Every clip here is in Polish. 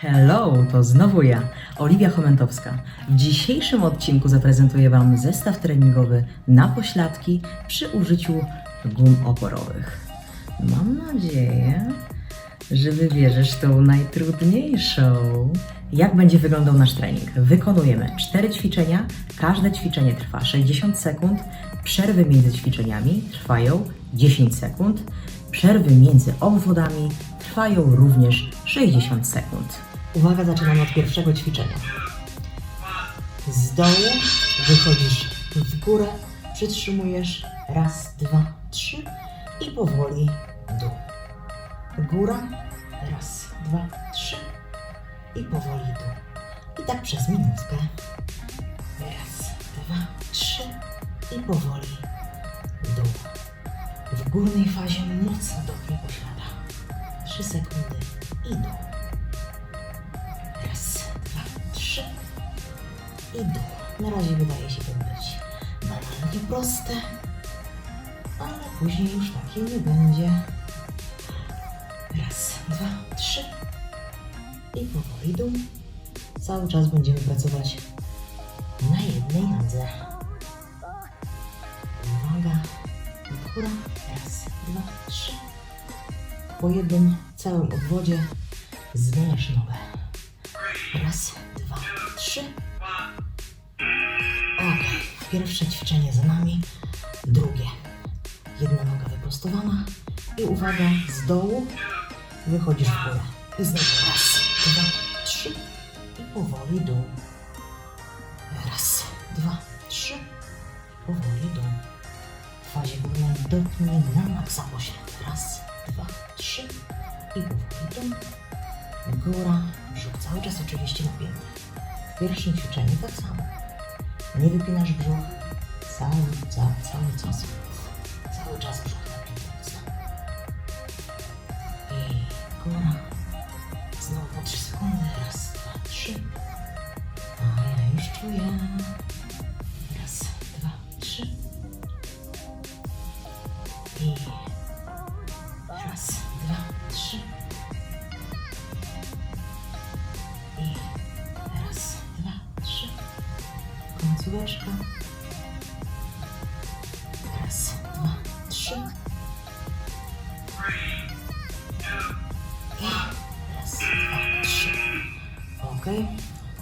Hello, to znowu ja, Oliwia Chomentowska. W dzisiejszym odcinku zaprezentuję Wam zestaw treningowy na pośladki przy użyciu gum oporowych. Mam nadzieję, że wybierzesz tą najtrudniejszą. Jak będzie wyglądał nasz trening? Wykonujemy 4 ćwiczenia, każde ćwiczenie trwa 60 sekund, przerwy między ćwiczeniami trwają 10 sekund, przerwy między obwodami trwają również 60 sekund. Uwaga, zaczynamy od pierwszego ćwiczenia. Z dołu wychodzisz w górę, przytrzymujesz raz, dwa, trzy i powoli dół. Góra, raz, dwa, trzy i powoli dół. I tak przez minutkę. Raz, dwa, trzy i powoli dół. W górnej fazie mocno dopnij poślada. Trzy sekundy i dół. Raz, dwa, trzy i dół. Na razie wydaje się to być banalnie proste, ale później już takie nie będzie. Raz, dwa, trzy i powoli dół. Cały czas będziemy pracować na jednej nodze. Uwaga, góra. Raz, dwa, trzy. Po jednym całym obwodzie zmieniasz nogę. Raz, dwa, trzy. Okej, pierwsze ćwiczenie za nami. Drugie. Jedna noga wyprostowana. I uwaga, z dołu wychodzisz w górę. I znowu raz, dwa, trzy. I powoli dół. Raz, dwa, trzy. Powoli dół. W fazie górnej dopnij na maksa pośrednio. Raz, dwa, trzy. I dół. Góra, brzuch cały czas oczywiście napięty. W pierwszym ćwiczeniu tak samo. Nie wypinasz brzuch cały, cały, cały czas. Cały czas brzuch napięty. mocno. I góra. Znowu po 3 sekundy. Raz, dwa, trzy. A ja już czuję. Końcóweczka. Raz, dwa, trzy. Raz, dwa, trzy. Ok.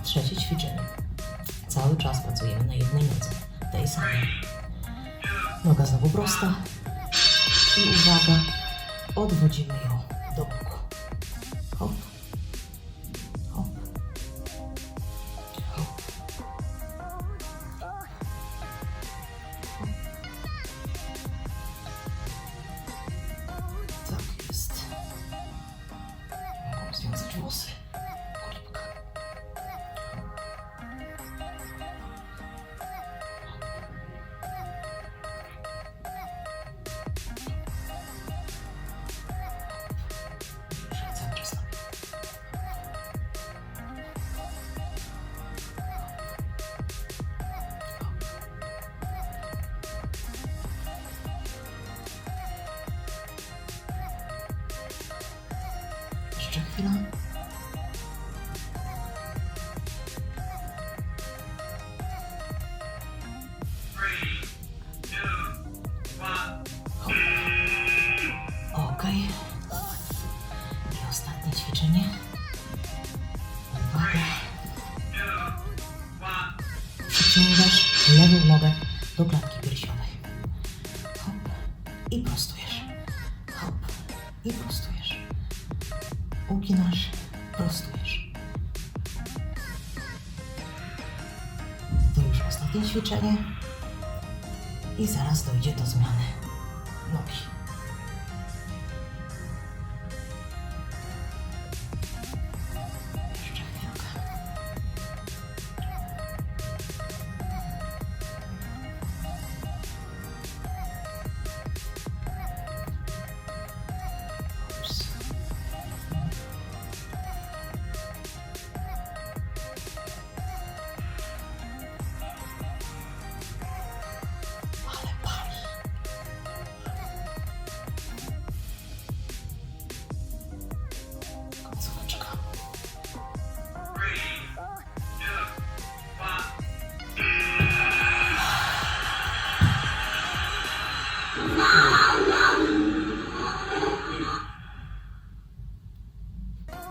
Trzecie ćwiczenie. Cały czas pracujemy na jednej nodze. Tej samej. Noga znowu prosta. I uwaga, odwodzimy ją do boku. носи. Ще хвилина. Przyciągasz lewą nogę do klatki piersiowej. Hop. I prostujesz. Hop. I prostujesz. Uginasz, prostujesz. To już ostatnie ćwiczenie. I zaraz dojdzie do zmiany nogi.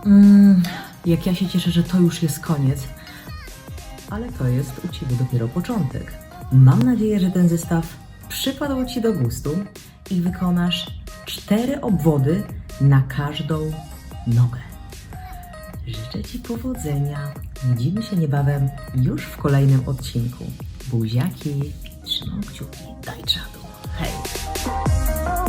Mm, jak ja się cieszę, że to już jest koniec, ale to jest u Ciebie dopiero początek. Mam nadzieję, że ten zestaw przypadł Ci do gustu i wykonasz cztery obwody na każdą nogę. Życzę Ci powodzenia. Widzimy się niebawem już w kolejnym odcinku. Buziaki, trzymam kciuki, daj czadu. Hej!